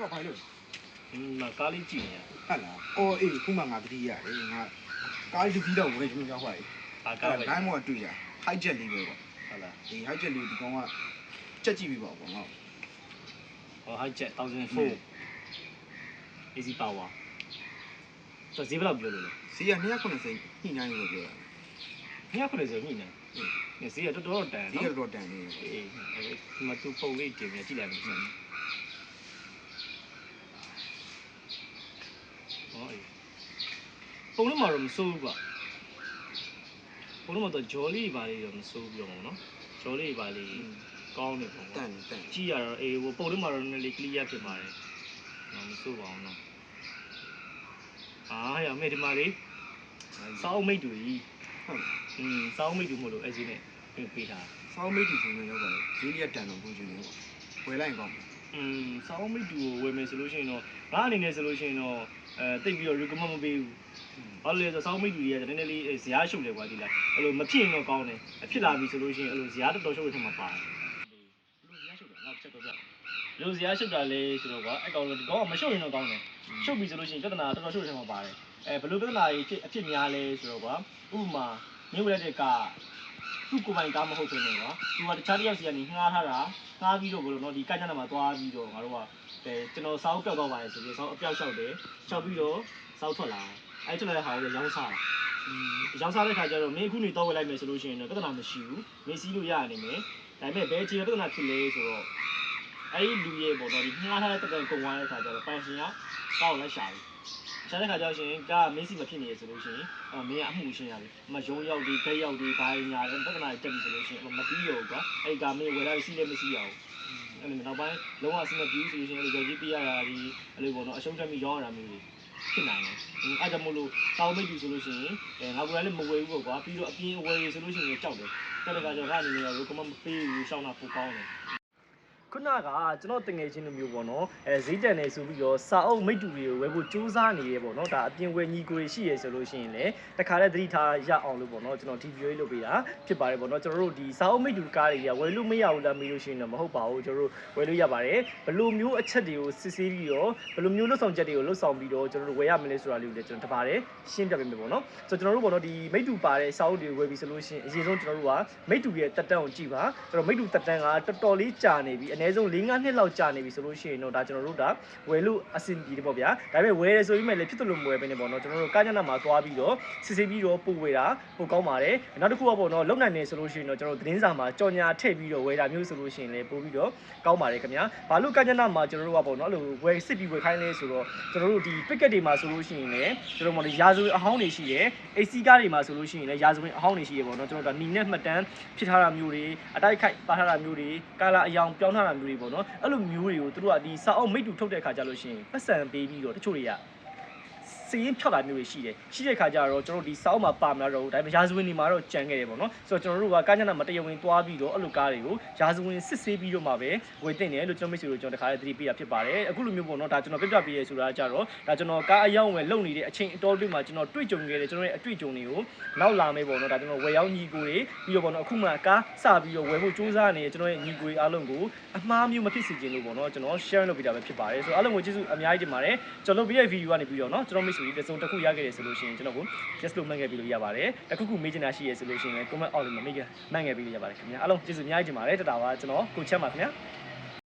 တော့ဖိုင်လို့อืมငါကားလေးကြည့်နေရဟုတ်လားအော်အေးခုမှငါတတိရတယ်ငါကားတစ်ပြီးတော့ဝယ်ချင်ကြောက်ပါလေအာအဲ့ကားဒါပဲဒိုင်းမောတွေ့ရ high jet လေးပဲပေါ့ဟုတ်လားဒီ high jet လေးဒီကောင်ကချက်ကြည့်ပြီးပါပေါ့ငါဟော high jet 1004 easy power ဆိုဈေးဘယ်လောက်ပြောလို့လဲစီက290ညှိနှိုင်းလို့ပြောတာ290ညှိနေနေဈေးကတော်တော်တန်ဒီနော်ကတော့တန်နေတယ်အေးဒီမှာသူပုံလေးတင်ပြကြည့်လိုက်မယ်ဆိုရင်ဟောအေး ပုံလုံးမှာတော့မစိုးဘူးကွာပုံလုံးမှာတော့ jolly ပါလေးတော့မစိုးဘူးပြောမှာနော် jolly ပါလေးကောင်းနေပုံ တ ကွာ န်နေတန် ကြည့်ရတော့အေးဟိုပုံလုံးမှာတော့နည်းနည်းလေး clear ဖြစ်ပါတယ်နော်မစိုးပါဘူးနော်အာရမေဒီမှာလေးစောင်းမိတ်တူကြီး ဟုတ် อืมစောင်းမိတ်တူမို့လို့အဲ့ဒီနဲ့ပေးထား စောင်းမိတ်တီဆိုနေရောက်ပါလေဈေးလေးကတန်တော့ပုံချင်နေပေါ့ဝယ်လိုက်ကောင်း อืมစောင်းမိတ်တူကိုဝယ်မယ်ဆိုလို့ရှိရင်တော့ငါအနေနဲ့ဆိုလို့ရှိရင်တော့အဲတိတ်ပြီးတော့ recommend မပေးဘူး ဘာလို့လဲဆိုတော့စောင်းမိတ်တူတွေကနည်းနည်းလေးဇရားရှုပ်တယ်ကွာဒီလားအဲ့လိုမဖြစ်ရင်တော့ကောင်းတယ်အဖြစ်လာပြီဆိုလို့ရှိရင်အဲ့လိုဇရားတော်တော်ရှုပ်တဲ့ထက်မှာပါတယ်လူရရှိတယ်ငါချက်တော့ပြလူဇရားရှုပ်တာလေဆိုတော့ကွာအဲ့ကောင်ဒီကောင်ကမရှုပ်ရင်တော့ကောင်းတယ်ရှုပ်ပြီဆိုလို့ရှိရင်ပြဿနာတော်တော်ရှုပ်တဲ့ထက်မှာပါတယ်အဲဘယ်လိုပြဿနာကြီးဖြစ်အဖြစ်များလဲဆိုတော့ကွာဥပမာမင်းဝယ်တဲ့ကားသူ့ကိုယ်ပိုင်ကားမဟုတ်ဖြစ်နေကွာသူကတခြားတစ်ယောက်စီကနေငှားထားတာငှားပြီးတော့ဘယ်လိုနော်ဒီကကြနာမှာသွားပြီးတော့ငါတို့ကအဲကျွန်တော်စောင်းပြောက်တော့ပါတယ်ဆိုပြီးစောင်းအပြောက်လျှောက်တယ်လျှောက်ပြီးတော့စောင်းထွက်လာ အဲထွက်လာတဲ့ဟာကိုရောင်းစားတာရောင်းစားတဲ့ခါကျတော့မင်းအခုနေတော့ဝယ်လိုက်မယ်ဆိုလို့ရှိရင်တော့ပြဿနာမရှိဘူးမင်းစီးလို့ရနေမယ်ဒါပေမဲ့ဘယ်ခြေပြဿနာဖြစ်လဲဆိုတော့အဲ့ဒီလူရဲ့ပေါ့နော်ဒီငှားထားတဲ့တက်ကုံသွားတဲ့ခါကျတော့ပိုင်ရှင်ကကောက်လိုက်ရှာတယ်ရှာတဲ့ခါကျတော့ရှင်ကမင်းစီမဖြစ်နေရဆိုလို့ရှိရင်အမင်းကအမှုရှင်းရတယ်မယုံရောက်ဒီခဲရောက်ဒီဘာညာလဲပြဿနာတက်ပြီဆိုလို့ရှိရင်မပြီးရောကွာအဲ့ကမင်းဝယ်လာစီးလည်းမစီးရအောင်အဲ့လိုနောက်ပိုင်းလုံးဝအဆင်မပြေဘူးဆိုလို့ရှိရင်အဲ့လိုကြော်ကြီးပြရတာဒီအဲ့လိုပေါ့နော်အရှုံးတက်ပြီးရောင်းရတာမျိုးတွေ ဖြစ်နိုင်တယ်အဲ့ဒါမို့လို့တောင်းမိတ်ပြီဆိုလို့ရှိရင်အဲငါကလည်းမဝယ်ဘူးပေါ့ကွာပြီးတော့အပြင်ဝယ်ရဆိုလို့ရှိရင်ကြောက်တယ်တက်တဲ့ခါကျတော့ငါအနေနဲ့ရောကမမပေးဘူးရှောင်းတာပိုကောင်းတယ် ခုနကကျွန်တော်တငယ်ချင်းလိုမျိုးပေါ့နော်အဲဈေးတန်နေဆိုပြီးတော့စာအုပ်မိတ္တူတွေကိုဝယ်ဖို့စူးစမ်းနေရပေါ့နော်ဒါအပြင်ဝယ်ညီကိုတွေရှိရဆိုလို့ရှိရင်လည်းတခါတည်းသတိထားရအောင်လို့ပေါ့နော်ကျွန်တော် TV ရေးလုပ်ပေးတာဖြစ်ပါတယ်ပေါ့နော်ကျွန်တော်တို့ဒီစာအုပ်မိတ္တူကားတွေကဝယ်လို့မရဘူးလားမေးလို့ရှိရင်တော့မဟုတ်ပါဘူးကျွန်တော်တို့ဝယ်လို့ရပါတယ်ဘယ်လိုမျိုးအချက်တွေကိုစစ်ဆေးပြီးတော့ဘယ်လိုမျိုးလွတ်ဆောင်ချက်တွေကိုလွတ်ဆောင်ပြီးတော့ကျွန်တော်တို့ဝယ်ရမလဲဆိုတာလေးကိုလည်းကျွန်တော်တပါတယ်ရှင်းပြပေးမယ်ပေါ့နော်ဆိုတော့ကျွန်တော်တို့ပေါ့နော်ဒီမိတ္တူပါတဲ့စာအုပ်တွေဝယ်ပြီးဆိုလို့ရှိရင်အရင်ဆုံးကျွန်တော်တို့ကမိတ္တူရဲ့တက်တန်းကိုကြည့်ပါအဲ့တော့မိတ္တူတက်တန်းကတော်တော်လေးကြာနေပြီအနည်းဆုံး၄-၅နှစ်လောက်ကြာနေပြီဆိုလို့ရှိရင်တော့ဒါကျွန်တော်တို့ဒါဝယ်လို့အဆင်ပြေတယ်ပေါ့ဗျာဒါပေမဲ့ဝယ်ရဆိုပြီးမှလည်းဖြစ်တယ်လို့မဝယ်ဘဲနဲ့ပေါ့နော်ကျွန်တော်တို့ကားညနာမှာသွားပြီးတော့စစ်ဆေးပြီးတော့ပို့ဝယ်တာပိုကောင်းပါတယ်နောက်တစ်ခုကပေါ့နော်လုံနိုင်နေဆိုလို့ရှိရင်တော့ကျွန်တော်တို့သတင်းစာမှာကြော်ညာထည့်ပြီးတော့ဝယ်တာမျိုးဆိုလို့ရှိရင်လည်းပို့ပြီးတော့ကောင်းပါတယ်ခင်ဗျာဘာလို့ကားညနာမှာကျွန်တော်တို့ကပေါ့နော်အဲ့လိုဝယ်စစ်ပြီးဝယ်ခိုင်းလဲဆိုတော့ကျွန်တော်တို့ဒီ picket တွေမှာဆိုလို့ရှိရင်လည်းကျွန်တော်တို့ရာဇဝင်အဟောင်းတွေရှိတယ် AC ကားတွေမှာဆိုလို့ရှိရင်လည်းရာဇဝင်အဟောင်းတွေရှိရပေါ့နော်ကျွန်တော်တို့ဒါနီနဲ့မှတ်တမ်းဖြစ်ထားတာမျိုးတွေအတိုက်ခိုက်ပါထားတာမျိုးတွေကာလာအယောင်ပြောင်းထားတာမျိုးတွေပေါ့နော်အဲ့လိုမျိုးတွေကိုသူတို့ကဒီစာအုပ်မိတ္တူထုတ်တဲ့ခါကျလို့ရှိရင်ပတ်စံပေးပြီးတော့တချို့တွေက စည်ရင်ဖြောက်တာမျိုးတွေရှိတယ်ရှိတဲ့ခါကျတော့ကျွန်တော်တို့ဒီစာအုပ်မှာပါမလားတော့ဘူးဒါပေမဲ့ရာဇဝင်တွေမှာတော့ကြံခဲ့တယ်ပေါ့နော်ဆိုတော့ကျွန်တော်တို့ကကားညနာမတရားဝင်သွားပြီးတော့အဲ့လိုကားတွေကိုရာဇဝင်စစ်ဆေးပြီးတော့မှပဲဝယ်တင်တယ်လို့ကျွန်တော်မိတ်ဆွေတို့ကျွန်တော်တခါလေးသတိပေးတာဖြစ်ပါတယ်အခုလိုမျိုးပေါ့နော်ဒါကျွန်တော်ပြပြပေးရဲဆိုတာကြတော့ဒါကျွန်တော်ကားအယောင်ဝယ်လုပ်နေတဲ့အချိန်အတော်လေးမှာကျွန်တော်တွေ့ကြုံခဲ့တဲ့ကျွန်တော်ရဲ့အတွေ့အကြုံတွေကိုနောက်လာမယ်ပေါ့နော်ဒါကျွန်တော်ဝယ်ရောက်ညီကိုတွေပြီးတော့ပေါ့နော်အခုမှကားစပြီးတော့ဝယ်ဖို့ကြိုးစားနေတဲ့ကျွန်တော်ရဲ့ညီကိုတွေအားလုံးကိုအမှားမျိုးမဖြစ်စေချင်လို့ပေါ့နော်ကျွန်တော် share လုပ်ပေးတာပဲဖြစ်ပါတယ်ဆိုတော့အားလုံးကိုကျေးဇူးအများကြီးတင်ပါတယ်ကျွန်တော်လုပ်ပေးတဲ့ video ကနေပြီးတော့နော်ကျွန်တော်မိတ်ဆွေတွေတစ်စုံတစ်ခုရခဲ့တယ်ဆိုလို့ရှိရင်ကျွန်တော်ကို just လို့မှတ်ခဲ့ပြီးလို့ရပါတယ်တစ်ခုခုမေးချင်တာရှိရဆိုလို့ရှိရင်လည်း comment အောက်လေးမှာမေးခဲ့မှတ်ခဲ့ပြီးလို့ရပါတယ်ခင်ဗျာအားလုံးကျေးဇူးအများကြီးတင်ပါတယ်တတာပါကျွန်တော်ကိုချက်ပါခင်ဗျာ